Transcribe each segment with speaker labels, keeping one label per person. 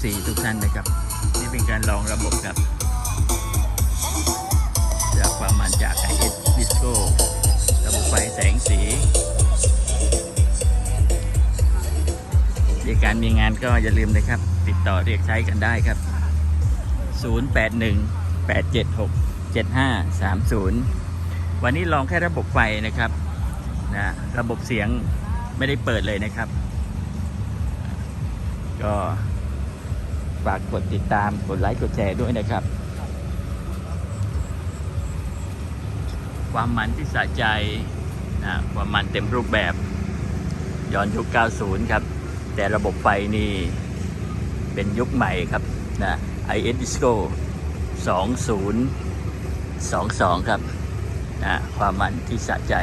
Speaker 1: FC ทุกท่านนะครับ นี่เป็นการลองระบบครับ จากความมันจาก IS Disco ระบบไฟแสงสีในการมีงานก็อย่าลืมนะครับ ติดต่อเรียกใช้กันได้ครับ 081 876 7530 วันนี้ลองแค่ระบบไฟนะครับนะระบบเสียงไม่ได้เปิดเลยนะครับ ก็ ฝากกดติดตามกดไลค์กดแชร์ด้วยนะครับ ความมันที่สะใจนะความมันเต็มรูปแบบย้อนยุค 90 ครับ แต่ระบบไฟนี่เป็นยุคใหม่ครับนะ IS Disco 2022 ครับนะความมันที่สะใจ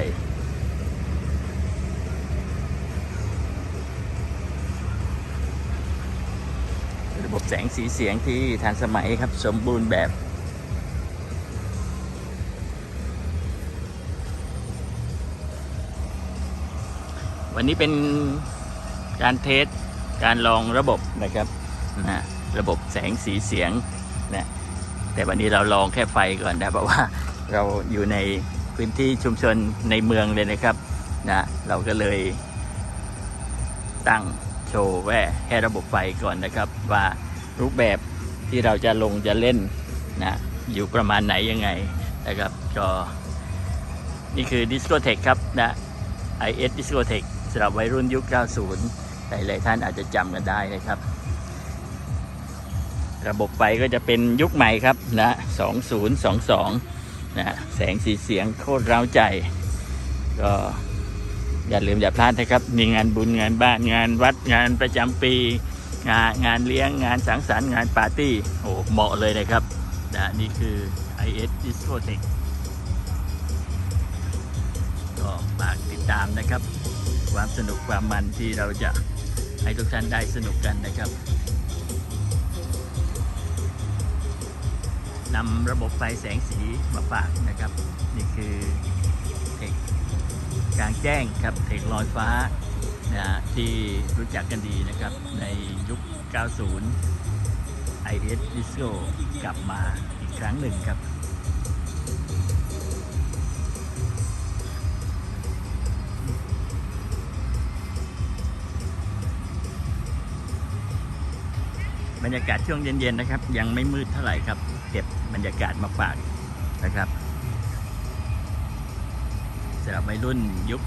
Speaker 1: ระบบ แสงสีเสียงที่ทันสมัยครับสมบูรณ์แบบวันนี้เป็นการเทสการลองระบบนะครับนะระบบแสงสีเสียงนะแต่วันนี้เราลองแค่ไฟก่อนนะเพราะว่าเราอยู่ในพื้นที่ชุมชนในเมืองเลยนะครับนะเราก็เลยตั้งโชว์แว่แค่ระบบไฟก่อนนะครับว่า รูปแบบที่เราจะลงจะเล่นนะอยู่ประมาณไหนยังไงนะครับก็นี่คือดิสโกเทคครับนะ IS Discotech สำหรับวัยรุ่นยุค 90 หลายๆท่านอาจจะจำกันได้นะครับ ระบบไฟก็จะเป็นยุคใหม่ครับนะ 2022 นะแสงสีเสียงโคตรร้าวใจ ก็อย่าลืมอย่าพลาดนะครับ มีงานบุญงานบ้านงานวัดงานประจำปี งานงานเลี้ยงงานสังสรรค์งานปาร์ตี้โอ้เหมาะเลยนะครับนะนี่คือ IS Discotech ก็ฝากติดตามนะครับ ความสนุกความมันที่เราจะให้ทุกท่านได้สนุกกันนะครับนำระบบไฟแสงสีมาฝากนะครับ นี่คือเทคกลางแจ้งครับเทคลอยฟ้า นะที่รู้จักกันดีนะครับ ในยุค 90 IS Disco กลับมาอีกครั้งหนึ่งครับ บรรยากาศช่วงเย็น ๆ นะครับ ยังไม่มืดเท่าไหร่ครับ เก็บบรรยากาศมาฝากนะครับสำหรับวัยรุ่นยุค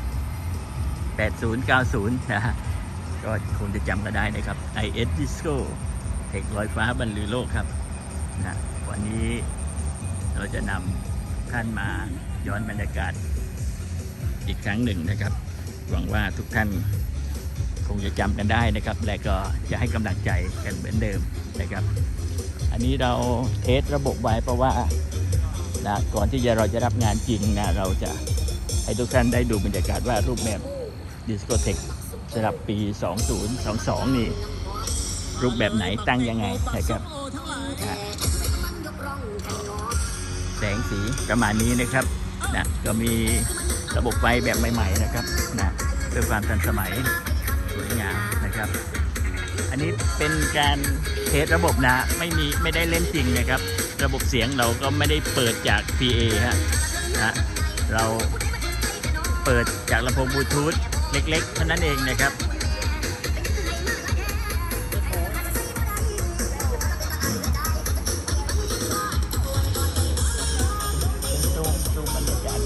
Speaker 1: 80 90นะฮะก็คงจะจำกันได้นะครับ IS Disco เทคลอยฟ้าบรรลือโลกครับนะวันนี้เราจะนำท่านมาย้อนบรรยากาศอีกครั้งหนึ่งนะครับ หวังว่าทุกท่านคงจะจำกันได้นะครับ และก็จะให้กำลังใจกันเหมือนเดิมนะครับ อันนี้เราเทสระบบไว้เพราะว่านะก่อนที่จะเราจะรับงานจริงนะเราจะให้ทุกท่านได้ดูบรรยากาศว่ารูปแบบ ดิสโกเทคสำหรับปี 2022 นี่ รูปแบบไหนตั้งยังไงนะครับแสงสีประมาณนี้นะครับนะก็มีระบบไฟแบบใหม่ ๆ นะครับนะเพื่อความทันสมัยสวยงามนะครับ อันนี้เป็นการเทสระบบนะไม่มีไม่ได้เล่นจริงนะครับ ระบบเสียงเราก็ไม่ได้เปิดจาก PA ฮะนะเราเปิดจากลำโพงบลูทูธ เล็กๆเท่านั้นเองนะครับอืมซูมซูมบรรยากาน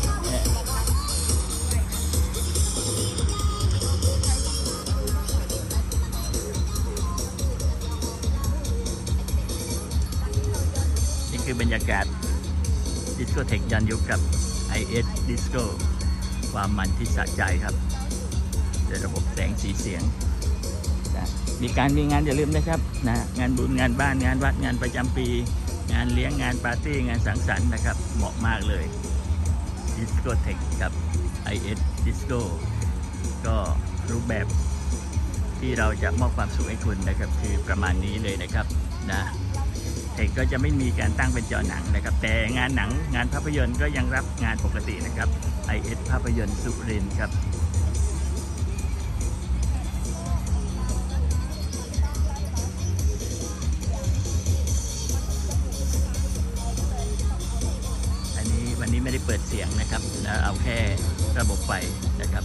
Speaker 1: นี่คือบรรยากาศดิสโกเทคย้อนยุคกับ IS Disco ความมันที่สะใจครับ ด้วยระบบแสงสีเสียงนะมีการมีงานอย่าลืมนะครับนะงานบุญงานบ้านงานวัดงานประจำปี งานเลี้ยงงานปาร์ตี้งานสังสรรค์นะครับ เหมาะมากเลยดิสโกเทคกับ IS Disco ก็รูปแบบที่เราจะมอบความสุขให้คุณนะครับ คือประมาณนี้เลยนะครับนะเอกก็จะไม่มีการตั้งเป็นจอหนังนะครับ แต่งานหนังงานภาพยนตร์ก็ยังรับงานปกตินะครับ IS ภาพยนตร์สุรินทร์ันนี้ไม่ได้เปิดเสียงนะครับแล้วเอาแค่ระบบไฟนะครับ